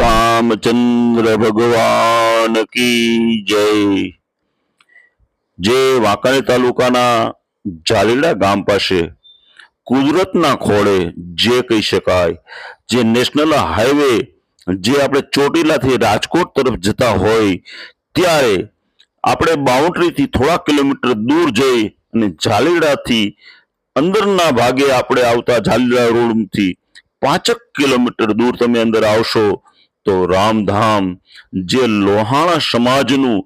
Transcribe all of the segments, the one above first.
રામચંદ્ર ભગવાન કી જય. જે વાંકાનેર તાલુકાના જાલીલા ગામ પાસે કુદરતના ખોળે જે કહી શકાય, જે નેશનલ હાઈવે જે આપણે ચોટીલાથી રાજકોટ તરફ જતા હોય, ત્યારે આપણે બાઉન્ડ્રીથી થોડા કિલોમીટર દૂર જઈ અને ઝાલીડાથી અંદરના ભાગે આપણે આવતા ઝાલીડા રોડથી પાંચક કિલોમીટર દૂર તમે અંદર આવશો તો રામધામ જે લોહાણા સમાજનું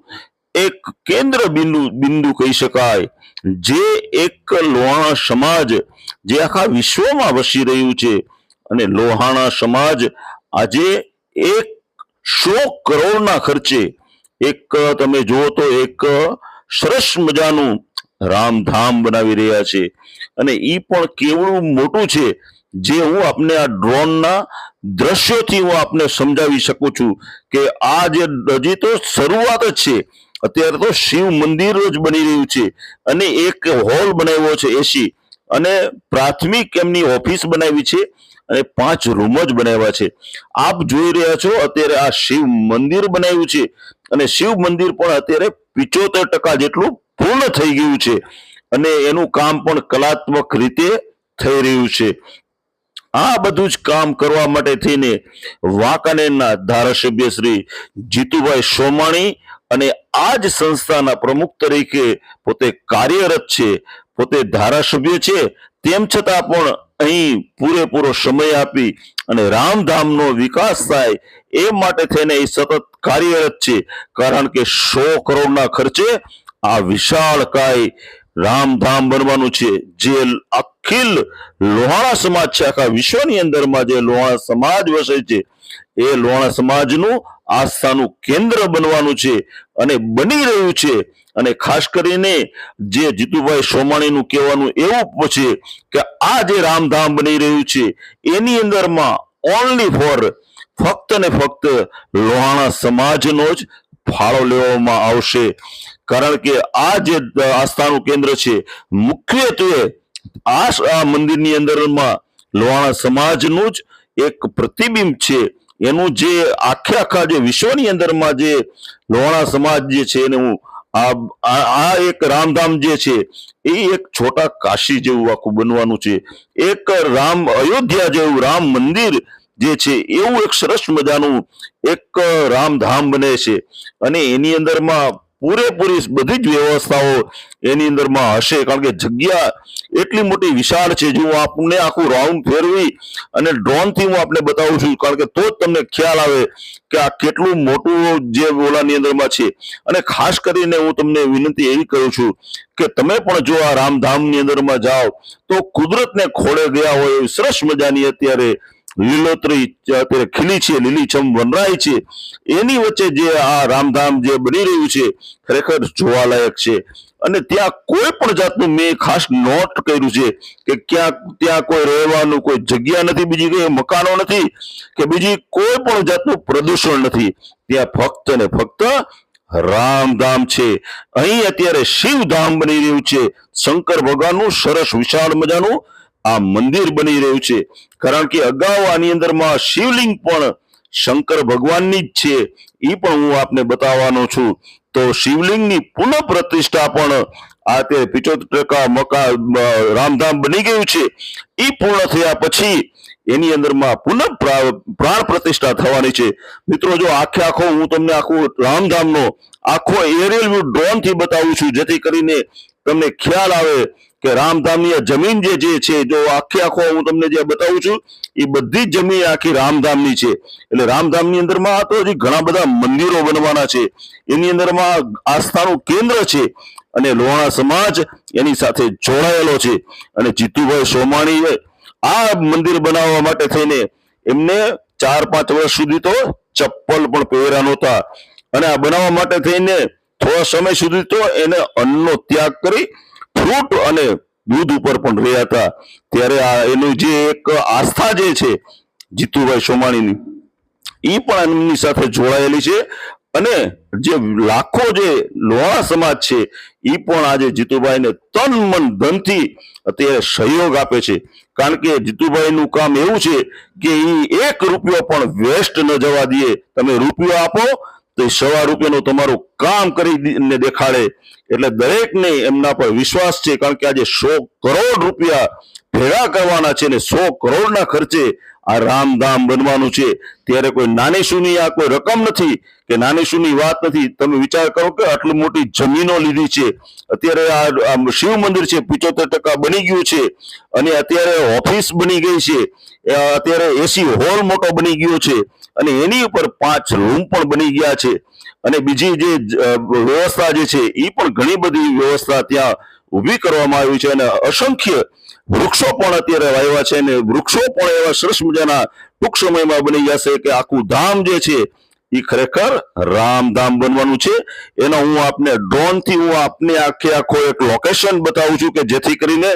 એક કેન્દ્ર બિંદુ બિંદુ કહી શકાય, જે એક લોહાણા સમાજ જે આખા વિશ્વમાં વસી રહ્યું છે અને લોહાણા સમાજ આજે એક સો કરોડના ખર્ચે એક તમે જુઓ તો એક સરસ મજાનું રામધામ બનાવી રહ્યા છે. અને એ પણ કેવડું મોટું છે જે હું આપને આ ડ્રોનના દ્રશ્યોથી હું આપને સમજાવી શકું છું કે આ જે હજી તો શરૂઆત જ છે. અત્યારે તો શિવ મંદિર જ બની રહ્યું છે અને એક હોલ બનાવ્યો છે એસી અને પ્રાથમિક એમની ઓફિસ બનાવી છે અને પાંચ રૂમ જ બનાવ્યા છે. આપ જોઈ રહ્યા છો અત્યારે આ શિવ મંદિર બનાવ્યું છે અને શિવ મંદિર પણ અત્યારે પિચોતેર ટકા જેટલું પૂર્ણ થઈ ગયું છે અને એનું કામ પણ કલાત્મક રીતે થઈ રહ્યું છે. આ બધું જ કામ કરવા માટે થઈને વાંકાનેરના ધારાસભ્ય શ્રી જીતુભાઈ સોમાણી અને આ જ સંસ્થાના પ્રમુખ તરીકે પોતે કાર્યરત છે, પોતે ધારાસભ્ય છે. તેમ છતાં પણ અહીં પૂરેપૂરો સમય આપી અને રામધામનો વિકાસ થાય એ માટે થઈને એ સતત કાર્યરત છે. કારણ કે સો કરોડના ખર્ચે આ વિશાળ કાય રામધામ બનવાનું છે. જે અખિલ લોહાણા સમાજ છે, આખા વિશ્વની અંદરમાં જે લોહાણા સમાજ વસે છે, એ લોહાણા સમાજનું આસ્થાનું કેન્દ્ર બનવાનું છે અને બની રહ્યું છે. અને ખાસ કરીને જે જીતુભાઈ સોમાણીનું કહેવાનું એવું છે કે આ જે રામધામ બની રહ્યું છે, એની અંદરમાં ઓનલી ફોર ફક્ત ને ફક્ત લોહાણા સમાજનો જ ફાળો લેવામાં આવશે. કારણ કે આ જે આસ્થાનું કેન્દ્ર છે, મુખ્યત્વે આ મંદિરની અંદરમાં લોહાણા સમાજનું જ એક પ્રતિબિંબ છે. એનું જે આખે આખા જે વિશ્વની અંદરમાં જે લોહાણા સમાજ જે છે એને હું આ એક રામધામ જે છે, એ એક છોટા કાશી જેવું આખું બનવાનું છે. એક રામ અયોધ્યા જેવું રામ મંદિર જે છે, એવું એક સરસ મજાનું એક રામધામ બને છે. અને એની અંદરમાં પૂરેપૂરી બધી જ વ્યવસ્થાઓ એની અંદરમાં હશે. કારણ કે જગ્યા એટલી મોટી વિશાળ છે. જો હું આપને આખું રાઉન્ડ ફેરવી અને ડ્રોનથી હું આપને બતાવું છું, કારણ કે તો જ તમને ખ્યાલ આવે કે આ કેટલું મોટું જે ઓલાની અંદરમાં છે. અને ખાસ કરીને હું તમને વિનંતી એવી કરું છું કે તમે પણ જો આ રામધામની અંદરમાં જાઓ, તો કુદરતને ખોળે ગયા હોય એવી સરસ મજાની અત્યારે લીલોતરી, અત્યારે ખીલી છે લીલીછમ વનરાય છે. એની વચ્ચે જે આ રામધામ જે બની રહ્યું છે, ખરેખર જોવાલાયક છે. અને ત્યાં કોઈ પણ જાતનું મેં ખાસ નોટ કર્યું છે કે ક્યાં ત્યાં કોઈ રહેવાનું કોઈ જગ્યા નથી, બીજી કોઈ મકાનો નથી, કે બીજી કોઈ પણ જાતનું પ્રદૂષણ નથી. ત્યાં ફક્ત ને ફક્ત રામધામ છે. અહીં અત્યારે શિવધામ બની રહ્યું છે. શંકર ભગવાનનું સરસ વિશાળ મજાનું આ મંદિર બની રહ્યું છે. કારણ કે અગાઉ આની અંદરમાં શિવલિંગ પણ શંકર ભગવાનની જ છે. એ પણ હું આપને બતાવવાનો છું. તો શિવલિંગની પુનઃ પ્રતિષ્ઠા પણ આ તે પિચોતેર ટકા મકા રામધામ બની ગયું છે. એ પૂર્ણ થયા પછી એની અંદરમાં પુનઃ પ્રા- પ્રાણ પ્રતિષ્ઠા થવાની છે. મિત્રો, જો આખે આખો હું તમને આખું રામધામનો, આખો એરિયલ વ્યૂ ડ્રોનથી બતાવું છું, જેથી કરીને તમને ખ્યાલ આવે કે રામધામની આ જમીન જે જે છે, જો આખે આખો હું તમને જે બતાવું છું, એ બધી જ જમીન આખી રામધામની છે. એટલે રામધામની અંદરમાં તો હજી ઘણા બધા મંદિરો બનવાના છે. એની અંદરમાં આસ્થાનું કેન્દ્ર છે અને લોહાણા સમાજ એની સાથે જોડાયેલો છે. અને જીતુભાઈ સોમાણીએ આ મંદિર બનાવવા માટે થઈને એમને ચાર પાંચ વર્ષ સુધી તો ચપ્પલ પણ પહેર્યા નહોતા. અને આ બનાવવા માટે થઈને થોડા સમય સુધી તો એને અન્નનો ત્યાગ કરી ફ્રૂટ અને દૂધ ઉપર પણ રહ્યા હતા. ત્યારે આ એનું જે એક આસ્થા જે છે, જીતુભાઈ સોમાણીની એ પણ એમની સાથે જોડાયેલી છે. અને જે લાખો જે લોહાણા સમાજ છે એ પણ આજે જીતુભાઈને તન મન ધનથી અત્યારે સહયોગ આપે છે. કારણ કે જીતુભાઈનું કામ એવું છે કે એ એક રૂપિયો પણ વેસ્ટ ન જવા દે. તમે રૂપિયો આપો તો એ સવા રૂપિયાનું તમારું કામ કરીને દેખાડે. એટલે દરેકને એમના પર વિશ્વાસ છે, કારણ કે આજે સો કરોડ રૂપિયા ભેગા કરવાના છે ને સો કરોડના ખર્ચે આ રામધામ બનવાનું છે. ત્યારે કોઈ નાની સુની આ કોઈ રકમ નથી કે નાની સુની વાત નથી. તમે વિચાર કરો કે આટલી મોટી જમીનો લીધી છે. અત્યારે આ શિવ મંદિર છે, પિચોતેર ટકા બની ગયું છે. અને અત્યારે ઓફિસ બની ગઈ છે. અત્યારે એસી હોલ મોટો બની ગયો છે. અને એની ઉપર પાંચ રૂમ પણ બની ગયા છે. અને બીજી જે વ્યવસ્થા જે છે એ પણ ઘણી બધી વ્યવસ્થા ત્યાં ઊભી કરવામાં આવી છે. અને અસંખ્ય વૃક્ષો પણ અત્યારે વાવ્યા છે અને વૃક્ષો પણ એવા સરસ મજાના ટૂંક સમયમાં બની જશે કે આખું ધામ જે છે એ ખરેખર રામધામ બનવાનું છે. એનો હું આપને ડ્રોનથી હું આપને આખે આખો એક લોકેશન બતાવું છું કે જેથી કરીને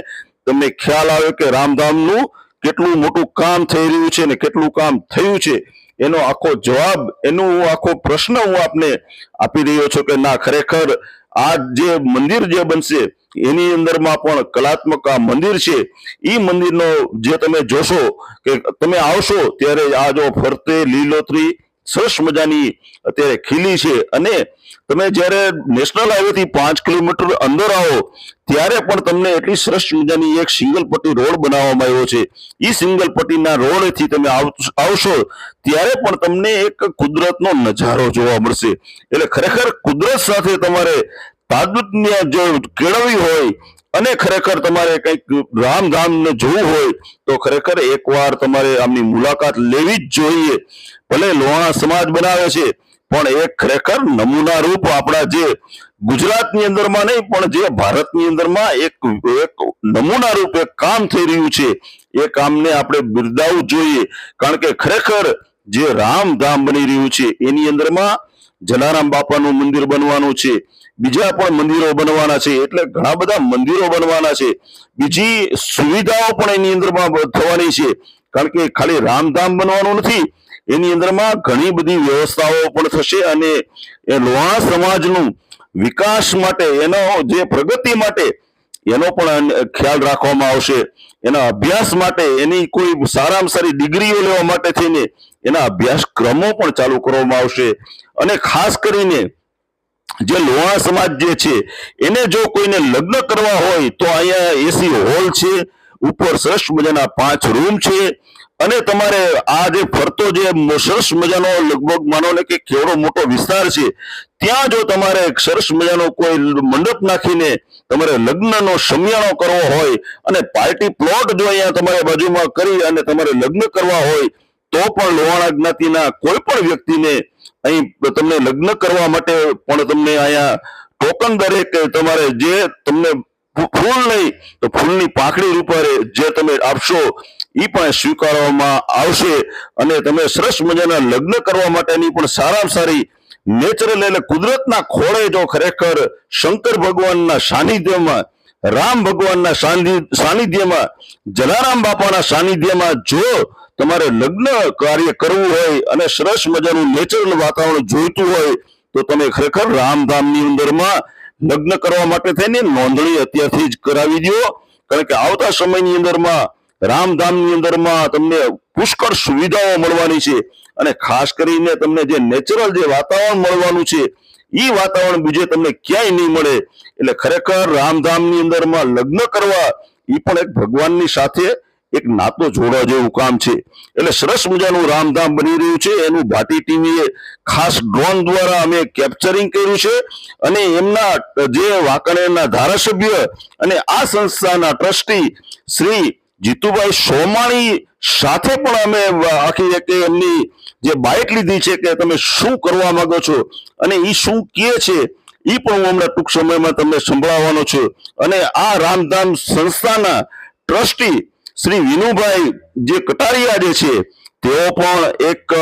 તમને ખ્યાલ આવે કે રામધામનું કેટલું મોટું કામ થઈ રહ્યું છે ને કેટલું કામ થયું છે. એનો આખો જવાબ, એનો હું આખો પ્રશ્ન હું આપને આપી રહ્યો છું કે ના, ખરેખર આ જે મંદિર જે બનશે એની અંદરમાં પણ કલાત્મક આ મંદિર છે એ મંદિરનો જે તમે જોશો કે તમે આવશો ત્યારે આ જો ફરતે લીલોતરી, સરસ મજાની અત્યારે ખીલી છે. અને તમે જ્યારે નેશનલ હાઈવે થી પાંચ કિલોમીટર અંદર આવો, ત્યારે પણ તમને એટલી સરસ મજાની એક સિંગલ પટ્ટી રોડ બનાવવામાં આવ્યો છે. એ સિંગલ પટ્ટીના રોડથી તમે આવ- આવશો, ત્યારે પણ તમને એક કુદરતનો નજારો જોવા મળશે. એટલે ખરેખર કુદરત સાથે તમારે તાદુત્ય જો કેળવવી હોય અને ખરેખર તમારે કંઈક રામધામ ને જોવું હોય, તો ખરેખર એકવાર તમારે આમની મુલાકાત લેવી જ જોઈએ. ભલે લોહાણા સમાજ બનાવે છે, પણ એ ખરેખર નમૂના રૂપ આપણા જે ગુજરાતની અંદરમાં નહીં, પણ જે ભારતની અંદરમાં એક એક નમૂના રૂપ કામ થઈ રહ્યું છે, એ કામને આપણે બિરદાવવું જોઈએ. કારણ કે ખરેખર જે રામધામ બની રહ્યું છે, એની અંદરમાં જલારામ બાપાનું મંદિર બનવાનું છે બીજા પણ મંદિરો બનવાના છે, એટલે ઘણા બધા મંદિરો બનવાના છે. બીજી સુવિધાઓ પણ એની અંદરમાં થવાની છે. કારણ કે ખાલી રામધામ બનવાનું નથી, એની અંદરમાં ઘણી બધી વ્યવસ્થાઓ પણ થશે અને એ લોહાણા સમાજનું વિકાસ માટે, એનો જે પ્રગતિ માટે, એનો પણ ખ્યાલ રાખવામાં આવશે. એના અભ્યાસ માટે, એની કોઈ સારામાં સારી ડિગ્રીઓ લેવા માટે થઈને એના અભ્યાસક્રમો પણ ચાલુ કરવામાં આવશે. અને ખાસ કરીને જે લોહાણા સમાજ જે છે, એને જો કોઈને લગ્ન કરવા હોય તો અહીંયા એસી હોલ છે, ઉપર સરસ મજાના પાંચ રૂમ છે અને તમારે આ જે ફરતો જે સરસ મજાનો લગભગ માનો ને કે કેવડો મોટો વિસ્તાર છે, ત્યાં જો તમારે સરસ મજાનો કોઈ મંડપ નાખીને તમારે લગ્નનો સમિયાણો કરવો હોય અને પાર્ટી પ્લોટ જો અહીંયા તમારે બાજુમાં કરી અને તમારે લગ્ન કરવા હોય, તો પણ લોહાણા જ્ઞાતિના કોઈ પણ વ્યક્તિને અહીં તમને લગ્ન કરવા માટે પણ તમને અહીંયા ટોકન દરેક તમારે જે તમને ફૂલ નહીં, તો ફૂલની પાંખડી રૂપે જે તમે આપશો એ પણ સ્વીકારવામાં આવશે. અને તમે સરસ મજાના લગ્ન કરવા માટેની પણ સારામાં સારી નેચરલ એટલે કુદરતના ખોળે જો ખરેખર શંકર ભગવાનના સાનિધ્યમાં, રામ ભગવાનના સાનિધ્યમાં, જલારામ બાપાના સાનિધ્યમાં જો તમારે લગ્ન કાર્ય કરવું હોય અને સરસ મજાનું નેચરલ વાતાવરણ જોઈતું હોય, તો તમે ખરેખર રામધામની અંદરમાં લગ્ન કરવા માટે થઈને નોંધણી અત્યારથી જ કરાવી દો કારણ કે આવતા સમયની અંદરમાં રામધામની અંદરમાં તમને પુષ્કળ સુવિધાઓ મળવાની છે અને ખાસ કરીને તમને જે નેચરલ જે વાતાવરણ મળવાનું છે એ વાતાવરણ બીજે તમને ક્યાંય નહીં મળે. એટલે ખરેખર રામધામની અંદરમાં લગ્ન કરવા એ પણ એક ભગવાનની સાથે એક નાતો જોડવા જેવું કામ છે. એટલે સરસ મજાનું રામધામ બની રહ્યું છે. એનું ભાટી ટીવીએ ખાસ ડ્રોન દ્વારા અમે કેપ્ચરિંગ કર્યું છે. અને એમના જે વાંકણેરના ધારાસભ્ય અને આ સંસ્થાના ટ્રસ્ટી શ્રી જીતુભાઈ સોમાણી સાથે પણ અમે આખી એક એમની જે બાઇક લીધી છે કે તમે શું કરવા માંગો છો અને એ શું કહે છે એ પણ હું હમણાં ટૂંક સમયમાં તમને સંભળાવવાનો છું. અને આ રામધામ સંસ્થાના ટ્રસ્ટી શ્રી વિનુભાઈ જે કટારિયા જે છે, તેઓ પણ એક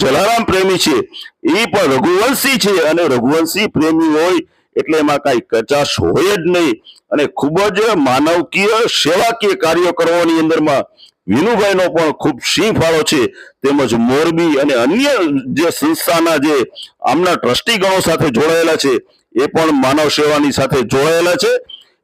જલારામ પ્રેમી છે. એ પણ રઘુવંશી છે અને રઘુવંશી પ્રેમી હોય એટલે એમાં કાંઈ કચાશ હોય જ નહીં. અને ખૂબ જ માનવકીય, સેવાકીય કાર્યો કરવાની અંદરમાં વિનુભાઈનો પણ ખૂબ સિંહ ફાળો છે. તેમજ મોરબી અને અન્ય જે સંસ્થાના જે આમના ટ્રસ્ટીગણો સાથે જોડાયેલા છે, એ પણ માનવ સેવાની સાથે જોડાયેલા છે.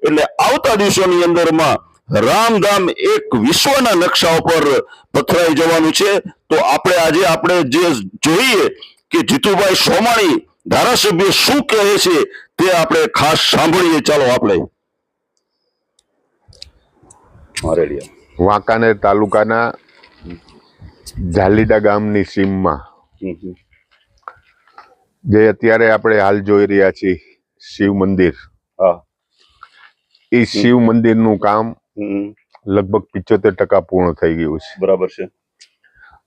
એટલે આવતા દિવસોની અંદરમાં રામધામ એક વિશ્વના નકશા ઉપર પથરાઈ જવાનું છે. તો આપણે આજે આપણે જે જોઈએ કે જીતુભાઈ સોમાણી ધારાસભ્ય શું કહે છે તે આપણે ખાસ સાંભળીએ. ચાલો આપણે. વાંકાનેર તાલુકાના ઝાલીડા ગામની સીમમાં જે અત્યારે આપણે હાલ જોઈ રહ્યા છીએ શિવ મંદિર. હા. એ શિવ મંદિરનું કામ લગભગ પિચોતેર ટકા પૂર્ણ થઈ ગયું છે. બરાબર છે.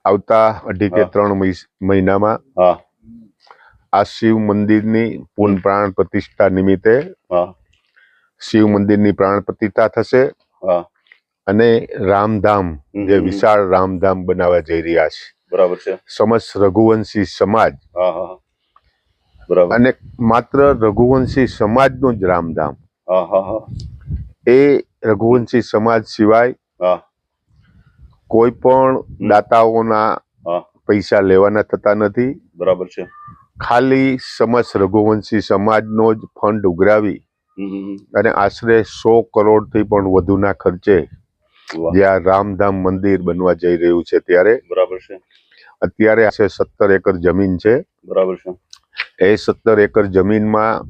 આવતા અઢી કે ત્રણ મહિ- મહિનામાં આ શિવ મંદિરની પૂર્ણ પ્રાણ પ્રતિષ્ઠા નિમિત્તે શિવ મંદિરની પ્રાણ પ્રતિષ્ઠા થશે. અને રામધામ જે વિશાળ રામધામ બનાવવા જઈ રહ્યા છે. બરાબર છે. સમસ્ત રઘુવંશી સમાજ બરાબર. અને માત્ર રઘુવંશી સમાજનું જ રામધામ. એ રઘુવંશી સમાજ સિવાય કોઈ પણ દાતાઓના પૈસા લેવાના થતા નથી. બરાબર છે. ખાલી સમસ્ત રઘુવંશી સમાજનો જ ફંડ ઉઘરાવી. અને આશરે સો કરોડથી પણ વધુના ખર્ચે જ્યાં રામધામ મંદિર બનવા જઈ રહ્યું છે ત્યારે બરાબર છે. અત્યારે આશરે સત્તર એકર જમીન છે. બરાબર છે. એ સત્તર એકર જમીનમાં.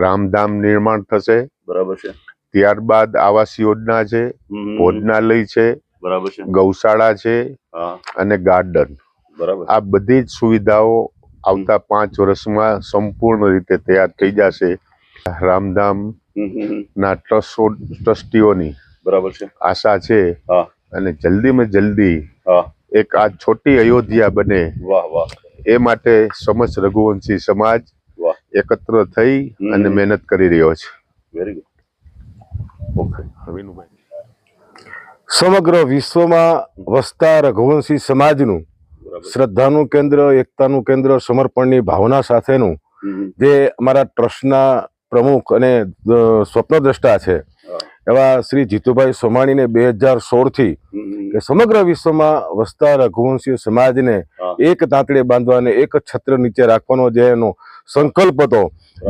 રામધામ નિર્માણ થશે. બરાબર છે. ત્યારબાદ આવાસ યોજના છે. ભોજનાલય છે બરાબર છે. ગૌશાળા છે અને ગાર્ડન. બરાબર. આ બધી જ સુવિધાઓ આવતા પાંચ વર્ષમાં સંપૂર્ણ રીતે તૈયાર થઈ જશે. રામધામ. ના ટ્રસ્ટો ટ્રસ્ટીઓની બરાબર છે. આશા છે અને જલ્દીમાં જલ્દી એક આ છોટી અયોધ્યા બને. વાહ વાહ. એ માટે સમસ્ત રઘુવંશી સમાજ વાહ. એકત્ર થઈ અને મહેનત કરી રહ્યો છે. વેરી ગુડ ઓકે વિનુભાઈ સમગ્ર વિશ્વમાં વસતા રઘુવંશી સમાજનું શ્રદ્ધાનું કેન્દ્ર એકતાનું કેન્દ્ર સમર્પણની ભાવના સાથેનું. જે અમારા ટ્રસ્ટના પ્રમુખ અને સ્વપ્નદ્રષ્ટા છે. એવા શ્રી જીતુભાઈ સોમાણીને બે હજાર સોળથી સમગ્ર વિશ્વમાં વસતા રઘુવંશી સમાજને એક તાંતડે બાંધવાને એક છત્ર નીચે રાખવાનો જે એનો સંકલ્પ હતો.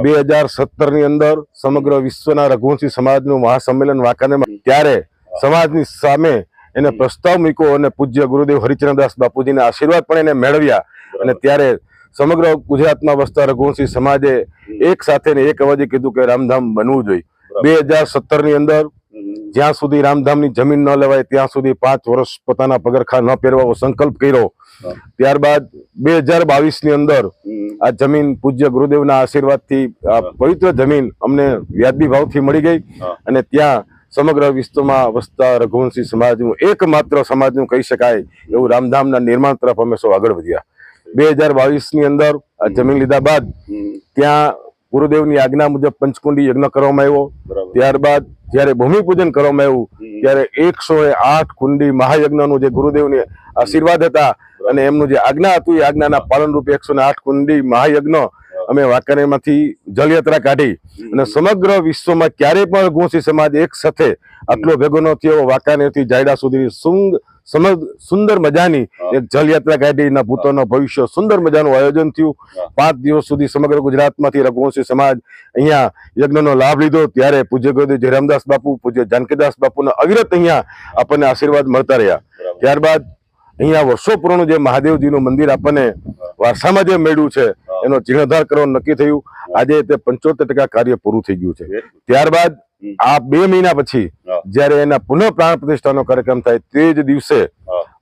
બે હજાર સત્તરની અંદર સમગ્ર વિશ્વના રઘુવંશી સમાજનું મહાસંમેલન વાંકાનેરમાં ત્યારે સમાજની સામે એને પ્રસ્તાવ મૂક્યો અને પૂજ્ય ગુરુદેવ હરિચરણદાસ બાપુજીના આશીર્વાદ પણ એને મેળવ્યા. અને ત્યારે સમગ્ર ગુજરાતમાં વસતા રઘુવંશી સમાજે એક સાથે ને એક અવાજે કીધું કે રામધામ બનવું જોઈએ. બે હજાર સત્તરની અંદર. જ્યાં સુધી રામધામની જમીન ન લેવાય ત્યાં સુધી પાંચ વર્ષ પોતાના પગરખા ન પહેરવાનો સંકલ્પ કર્યો. ત્યારબાદ બે હજાર બાવીસની અંદર આ જમીન પૂજ્ય ગુરુદેવના આશીર્વાદથી આ પવિત્ર જમીન અમને વ્યાજબી ભાવથી મળી ગઈ અને ત્યાં સમગ્ર વિશ્વમાં વસતા રઘુવંશી સમાજનું એકમાત્ર સમાજનું કહી શકાય એવું રામધામના નિર્માણ તરફ અમે સૌ આગળ વધ્યા. બે હજાર બાવીસની અંદર જમીન લીધા બાદ. ત્યાં ગુરુદેવની આજ્ઞા મુજબ પંચકુંડી યજ્ઞ કરવામાં આવ્યો. ત્યારબાદ જ્યારે ભૂમિપૂજન કરવામાં આવ્યું ત્યારે એકસો આઠ કુંડી મહાયજ્ઞનું જે ગુરુદેવને આશીર્વાદ હતા અને એમનું જે આજ્ઞા હતું એ આજ્ઞાના પાલન રૂપે એકસો આઠ કુંડી મહાયજ્ઞ અમે વાંકાનેરમાંથી જલયાત્રા કાઢી અને સમગ્ર વિશ્વમાં ક્યારેય પણ રઘુવંશી સમાજ એક સાથે આટલો ભેગો ન થયો. વાંકાનેરથી જાયડા સુધી સુંદ સમગ સુંદર મજાની એક જલયાત્રા કાઢીના ભૂતોના ભવિષ્ય સુંદર મજાનું આયોજન થયું. પાંચ દિવસ સુધી સમગ્ર ગુજરાતમાંથી રઘુવંશી સમાજ અહીંયા યજ્ઞનો લાભ લીધો. ત્યારે પૂજ્ય ગુરુદેવ જયરામદાસ બાપુ પૂજ્ય જાનકીદાસ બાપુના અવિરત અહીંયા આપણને આશીર્વાદ મળતા રહ્યા. ત્યારબાદ અહીંયા વર્ષો પુરાણું જે મહાદેવજીનું મંદિર આપણને વારસામાં જે મેળ્યું છે એનો જીર્ણોદ્ધાર કરવાનું નક્કી થયું. આજે તે પંચોતેર ટકા કાર્ય પૂરું થઈ ગયું છે. ત્યારબાદ. આ બે મહિના પછી જયારે એના પુનઃ પ્રાણ પ્રતિષ્ઠાનો કાર્યક્રમ થાય તે જ દિવસે.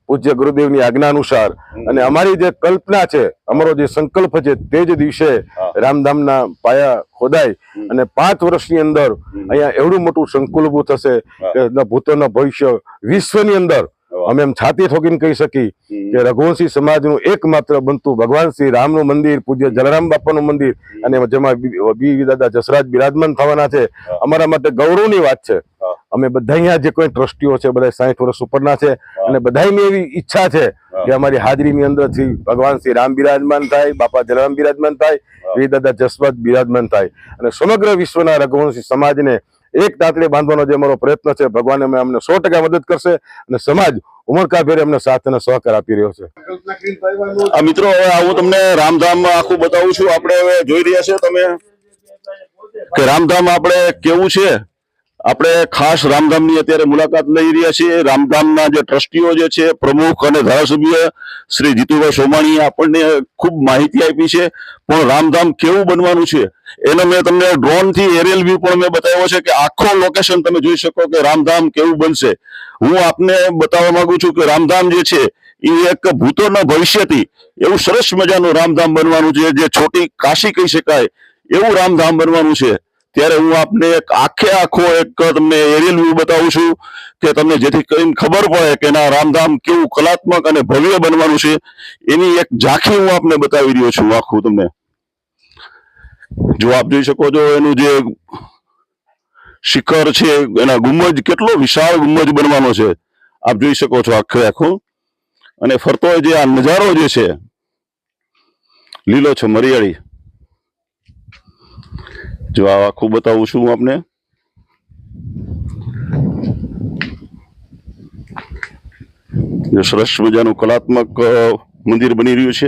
પૂજ્ય ગુરુદેવની આજ્ઞા અનુસાર અને અમારી જે કલ્પના છે અમારો જે સંકલ્પ છે તે જ દિવસે રામધામ રામધામના પાયા ખોદાય અને પાંચ વર્ષની અંદર. અહીંયા એવડું મોટું સંકુલ ઉભું થશે. કે ભૂતોના ભવિષ્ય વિશ્વની અંદર. અમે એમ છાતી ઠોકીને કહી શકી કે રઘુવંશી સમાજનું એકમાત્ર બનતું ભગવાન શ્રી રામનું મંદિર પૂજ્ય જલારામ બાપાનું મંદિર અને જેમાં બી- દાદા જસરાજ બિરાજમાન થવાના છે. અમારા માટે ગૌરવની વાત છે. અમે બધા અહીંયા જે કોઈ ટ્રસ્ટીઓ છે બધા સાઠ વર્ષ ઉપરના છે અને બધાની એવી ઈચ્છા છે કે અમારી હાજરીની અંદરથી ભગવાન શ્રી રામ બિરાજમાન થાય બાપા જલારામ બિરાજમાન થાય વી દાદા જસરાજ બિરાજમાન થાય. અને સમગ્ર વિશ્વના રઘુવંશી સમાજને એક તાતડી બાંધવાનો જે અમારો પ્રયત્ન છે, ભગવાન અમે અમને સો મદદ કરશે અને સમાજ ઉમળકાભેર અમને સાથ સહકાર આપી રહ્યો છે. મિત્રો, હવે હું તમને રામધામ આખું બતાવું છું. આપણે હવે જોઈ રહ્યા છે તમે કે રામધામ આપણે કેવું છે? આપણે ખાસ રામધામની અત્યારે મુલાકાત લઈ રહ્યા છીએ. રામધામના જે ટ્રસ્ટીઓ જે છે, પ્રમુખ અને ધારાસભ્ય શ્રી જીતુભાઈ સોમાણીએ આપણને ખૂબ માહિતી આપી છે. પણ રામધામ કેવું બનવાનું છે? એનો મેં તમને ડ્રોનથી એરિયલ વ્યૂ પણ મેં બતાવ્યો છે કે આખો લોકેશન તમે જોઈ શકો કે રામધામ કેવું બનશે. હું આપને બતાવવા માંગુ છું કે રામધામ જે છે, એ એક ભૂતોના ભવિષ્યથી એવું સરસ મજાનું રામધામ બનવાનું છે, જે છોટી કાશી કહી શકાય. એવું રામધામ બનવાનું છે. ત્યારે હું આપને એક આખે આખો એક તમને એરિયલ વ્યૂ બતાવું છું કે તમને જેથી કરીને ખબર પડે કે ના રામધામ કેવું કલાત્મક અને ભવ્ય બનવાનું છે. એની એક ઝાંખી હું આપને બતાવી રહ્યો છું, આખું તમને. જો આપ જોઈ શકો છો, એનું જે શિખર છે, એના ગુંબજ કેટલો વિશાળ ગુંબજ બનવાનો છે. આપ જોઈ શકો છો આખે આખું. અને ફરતો જે આ નજારો જે છે, લીલો છે, મરિયાળી. જો આ આખું બતાવું છું હું આપને. જો સરસ મજાનું કલાત્મક મંદિર બની રહ્યું છે.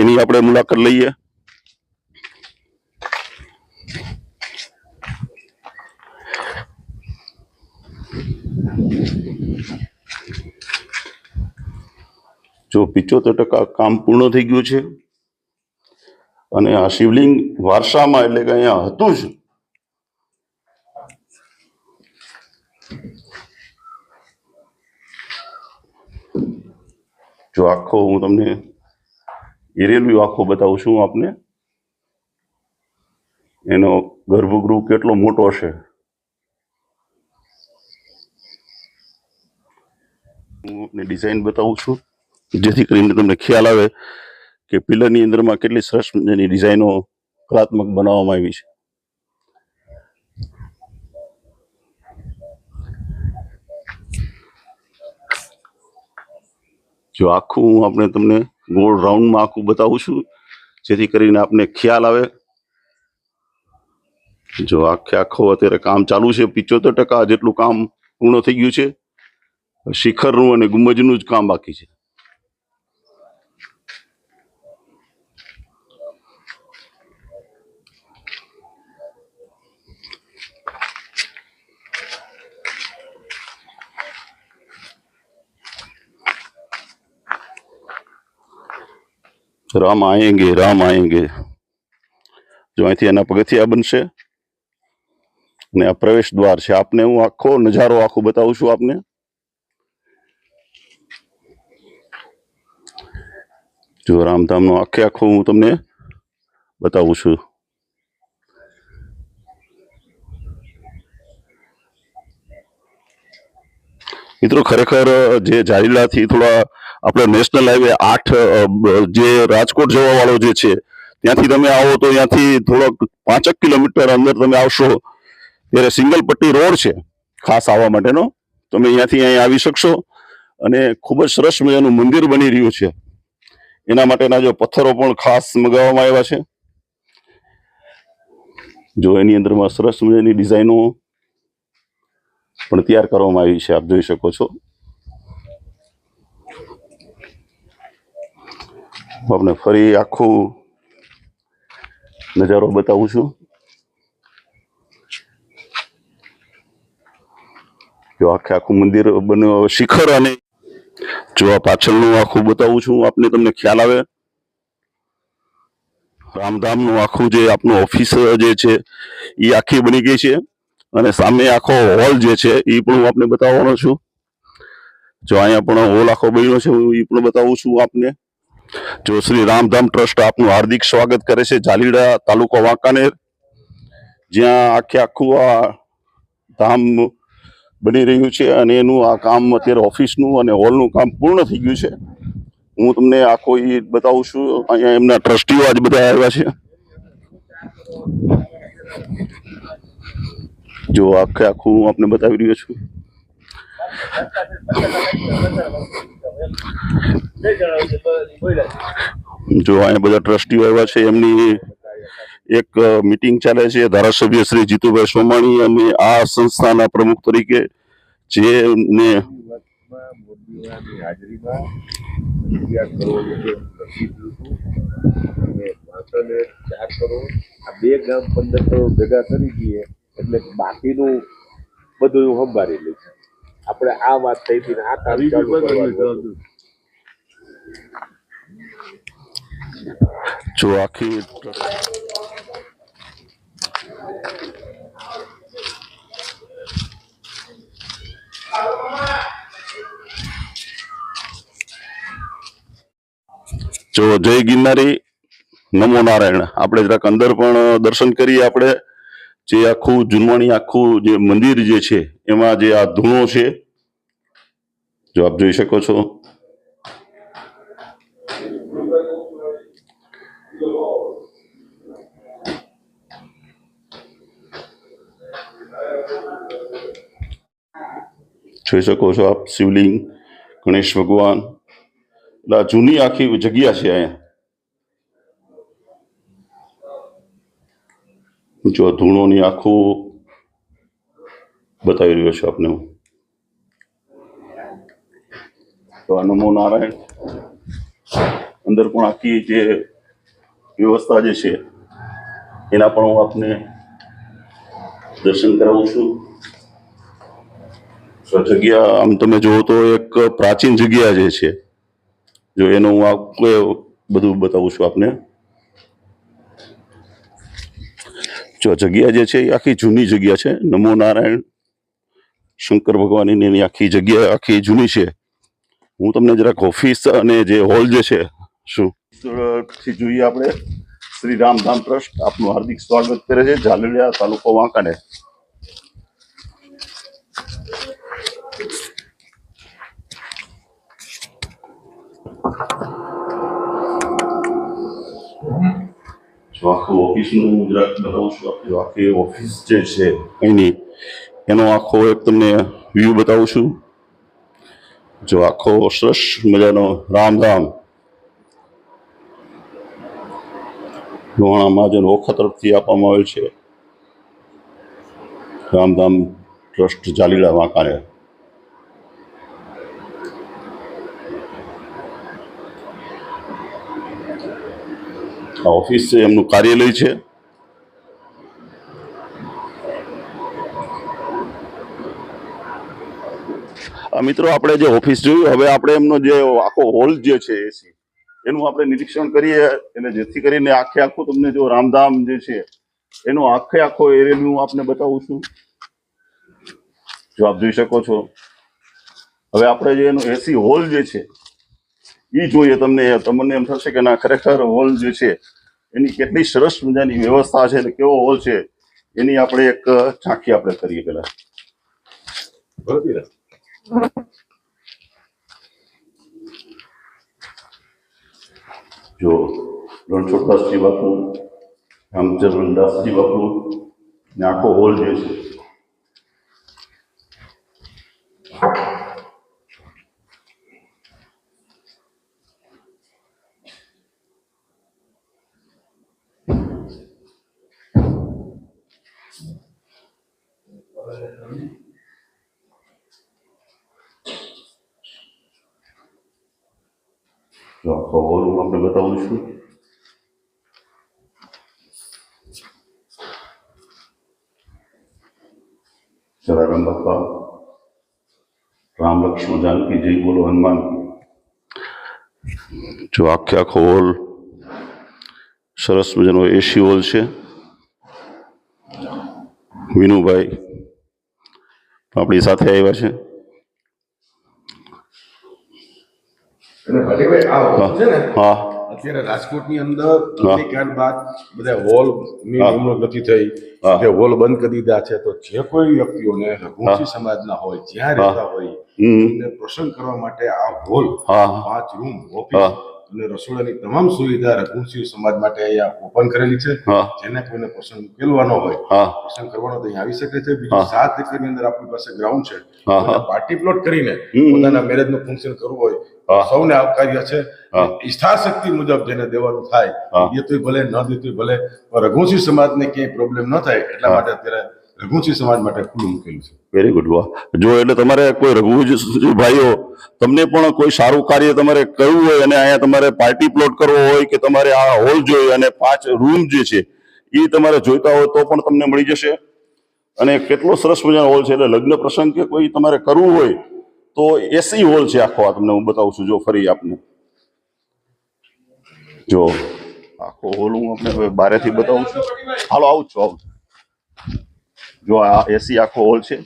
એની આપણે મુલાકાત લઈએ. જો પિચોતેર ટકા કામ પૂર્ણ થઈ ગયું છે. અને આ શિવલિંગ વારસામાં એટલે કે અહીંયા હતું જ. જો આખો હું તમને એરિયલ વ્યૂ આખો બતાવું છું આપને. એનો ગર્ભગૃહ કેટલો મોટો છે હું આપને ડિઝાઇન બતાવું છું. જેથી કરીને તમને ખ્યાલ આવે કે પિલરની અંદરમાં કેટલી સરસ મજાની ડિઝાઇનો કલાત્મક બનાવવામાં આવી છે. જો આખું હું આપણે તમને ગોળ રાઉન્ડમાં આખું બતાવું છું, જેથી કરીને આપને ખ્યાલ આવે. જો આખે આખો અત્યારે કામ ચાલુ છે, પિચોતેર ટકા જેટલું કામ પૂર્ણ થઈ ગયું છે. શિખરનું અને ગુંબજનું જ કામ બાકી છે. રામ આયેંગે રામ આયેંગે. જો અહીંથી એના પગથિયા બનશે અને આ પ્રવેશ દ્વાર છે. આપને હું આખો નજારો આખો બતાવું છું આપને. જો રામધામનો આખે આખો હું તમને બતાવું છું. મિત્રો, ખરેખર જે જારીલાથી થોડા આપણે નેશનલ હાઈવે આઠ જે રાજકોટ જવા વાળો જે છે, ત્યાંથી તમે આવો તો ત્યાંથી થોડોક પાંચેક કિલોમીટર અંદર તમે આવશો. ત્યારે સિંગલ પટ્ટી રોડ છે, ખાસ આવવા માટેનો. તમે અહીંયાથી અહીં આવી શકશો. અને ખૂબ જ સરસ મજાનું મંદિર બની રહ્યું છે. એના માટેના જો પથ્થરો પણ ખાસ મગાવવામાં આવ્યા છે. જો એની અંદરમાં સરસ મજાની ડિઝાઇનો પણ તૈયાર કરવામાં આવી છે, આપ જોઈ શકો છો. હું આપને ફરી આખું નજારો બતાવું છું. જો આખે આખું મંદિર બન્યું શિખર અને જો આ પાછળનું આખું બતાવું છું, આપને તમને ખ્યાલ આવે. રામધામનું આખું જે આપનું ઓફિસ જે છે એ આખી બની ગઈ છે અને સામે આખો હોલ જે છે એ પણ હું આપને બતાવવાનો છું. જો અહીંયા પણ હોલ આખો બન્યો છે, હું એ પણ બતાવું છું આપને. જો શ્રી રામધામ ટ્રસ્ટ આપનું હાર્દિક સ્વાગત કરે છે, જાલીડા તાલુકો વાંકાનેર, જ્યાં આખે આખું આ ધામ બની રહ્યું છે અને એનું આ કામ અત્યારે ઓફિસનું અને હોલનું કામ પૂર્ણ થઈ ગયું છે. હું તમને આખો એ બતાવું છું, અહીંયા એમના ટ્રસ્ટીઓ આજ બધા આવ્યા છે. જો આખે આખું હું આપને બતાવી રહ્યો છું. જો અહીંયા બધા ટ્રસ્ટીઓ આવ્યા છે, એમની એક મિટિંગ ચાલે છે, ધારાસભ્ય શ્રી જીતુભાઈ સોમાણી અને આ સંસ્થાના પ્રમુખ તરીકે, જેને ને મોદીની હાજરીમાં અગિયાર કરોડ રૂપિયા લખી દીધું અને વાંસણે ચાર કરોડ આ બે ગામ પંદર કરોડ ભેગા કરી દઈએ, એટલે બાકીનું બધું સંભાળી લઈશ. આપણે આ વાત થઈ હતી આ કામ ચાલુ કરવાનું જો આખી જો જય ગિરનારી નમો નારાયણ. આપણે જરાક અંદર પણ દર્શન કરીએ આપણે. જે આખું જુનવાણી આખું જે મંદિર જે છે એમાં જે આ ધૂણો છે, જો આપ જોઈ શકો છો. જોઈ શકો છો આપ, શિવલિંગ, ગણેશ ભગવાન. એટલે જૂની આખી જગ્યા છે અહીંયા. જો ધૂણોની આખું બતાવી રહ્યો છું આપને હું. તો આ નમો નારાયણ, અંદર પણ આખી જે વ્યવસ્થા જે છે, એના પણ હું આપને દર્શન કરાવું છું. જગ્યા, આમ તમે જુઓ તો એક પ્રાચીન જગ્યા જે છે, જો એનું હું આખું બધું બતાવું છું આપને. જો જગ્યા જે છે એ આખી જૂની જગ્યા છે. નમો નારાયણ શંકર ભગવાનની એની આખી જગ્યા આખી જૂની છે. હું તમને જરાક ઓફિસ અને જે હોલ જે છે શું? થી જોઈએ આપણે શ્રી રામધામ ટ્રસ્ટ આપનું હાર્દિક સ્વાગત કરે છે ઝાલડિયા તાલુકો વાંકાને આખું ઓફિસનું જરાક બનાવું છું આખી ઓફિસ જે છે અહીંની એનો આખો એક તમને વ્યૂ બતાવું છું. જો આખો સરસ મજાનો રામધામ. લોહાણા મહાજન ઓખા તરફથી આપવામાં આવેલ છે. રામધામ ટ્રસ્ટ જાલીડા વાંકાને આ ઓફિસ છે, એમનું કાર્યાલય છે આ મિત્રો, આપણે જે ઓફિસ જોયું, હવે આપણે એમનો જે આખો હોલ જે છે એસી એનું આપણે નિરીક્ષણ કરીએ એટલે જેથી કરીને આખે આખું તમને જો રામધામ જે છે, એનો આખે આખો એરિયા હું આપને બતાવું છું. જો આપ જોઈ શકો છો. હવે આપણે જે એનો એસી હોલ જે છે એ જોઈએ તમને તમને એમ થશે કે ના, ખરેખર હોલ જે છે, એની કેટલી સરસ મજાની વ્યવસ્થા છે અને કેવો હોલ છે, એની આપણે એક ઝાંખી આપણે કરીએ પેલા જો રણછોડદાસજી બાપુ રામચરણદાસજી બાપુ ને આખો હોલ જે છે જો આપણે બતાવું છું જલારામ બાપા રામ લક્ષ્મણ જાનકી જય બોલો હનુમાન જો આખે આખો હોલ સરસ મજાનો એસી હોલ છે. વિનુભાઈ આપણી સાથે આવ્યા છે અને ભાટીભાઈ આ હોલ છે ને હા અત્યારે રાજકોટની અંદર અગ્નિકાંડ બાદ બધા હોલની નિમણૂક નથી થઈ હા. હોલ બંધ કરી દીધા છે તો જે કોઈ વ્યક્તિઓને રઘુવંશી સમાજના હોય જ્યાં રહેતા હોય એમને પ્રસંગ કરવા માટે આ હોલ પાંચ રૂમ ઓફિસ અને રસોડાની તમામ સુવિધા રઘુવંશી સમાજ માટે અહીંયા ઓપન કરેલી છે. જેને કોઈને પ્રસંગ ઉકેલવાનો હોય પ્રસંગ કરવાનો તો અહીંયા આવી શકે છે. બીજું સાત એકરની અંદર આપણી પાસે ગ્રાઉન્ડ છે. પાર્ટી પ્લોટ કરીને પોતાના મેરેજનું ફંક્શન કરવું હોય. સૌને આવકાર્ય છે. ઈચ્છાશક્તિ મુજબ જેને દેવાનું થાય. એ તો ભલે ન દેતું ભલે રઘુસિંહ સમાજને ક્યાંય પ્રોબ્લેમ ન થાય એટલા માટે અત્યારે રઘુવંશી સમાજ માટે ખુલ્લું મૂકેલું છે. વેરી ગુડ વાહ. જો એટલે તમારે કોઈ રઘુજી ભાઈઓ તમને પણ કોઈ સારું કાર્ય તમારે કરવું હોય અને અહીંયા તમારે પાર્ટી પ્લોટ કરવો હોય કે તમારે આ હોલ જોઈએ અને પાંચ રૂમ જે છે એ તમારે જોઈતા હોય તો પણ તમને મળી જશે. અને કેટલો સરસ મજાનો હોલ છે એટલે લગ્ન પ્રસંગ કે કોઈ તમારે કરવું હોય તો એસી હોલ છે આખો આ તમને હું બતાવું છું. જો ફરી આપને. જો આખો હોલ હું આપણે બારેથી બતાવું છું. હાલો, આવું છું, આવું જો. આ એસી આખો હોલ છે.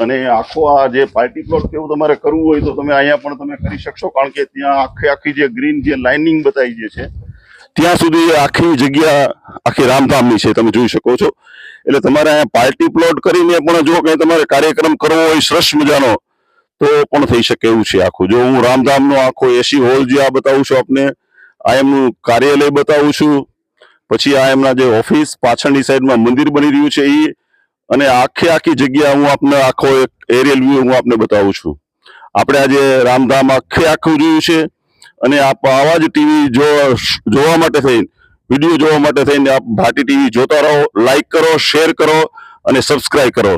અને આખો આ જે પાર્ટી પ્લોટ કેવું તમારે કરવું હોય તો તમે અહીંયા પણ તમે કરી શકશો. કારણ કે ત્યાં આખી આખી જે ગ્રીન જે લાઇનિંગ બતાવી જે છે, ત્યાં સુધી આખી જગ્યા, આખી રામધામની છે. તમે જોઈ શકો છો. એટલે તમારે અહીંયા પાર્ટી પ્લોટ કરીને પણ જો કંઈ તમારે કાર્યક્રમ કરવો હોય સરસ મજાનો તો પણ થઈ શકે એવું છે આખું. જો હું રામધામનો આખો એસી હોલ જે આ બતાવું છું આપને, આ એમનું કાર્યાલય બતાવું છું, પછી આ એમના જે ઓફિસ પાછળની સાઈડમાં મંદિર બની રહ્યું છે એ, અને આખી આખી જગ્યા હું આપને આખો એક એરિયલ વ્યૂ હું આપને બતાવું છું. આપણે આજે રામધામ આખે આખું જોયું છે, અને આપ આવા જ ટીવી જોવા માટે થઈને, વીડિયો જોવા માટે થઈને આપ ભાટી ટીવી જોતા રહો લાઈક કરો શેર કરો, અને સબસ્ક્રાઈબ કરો.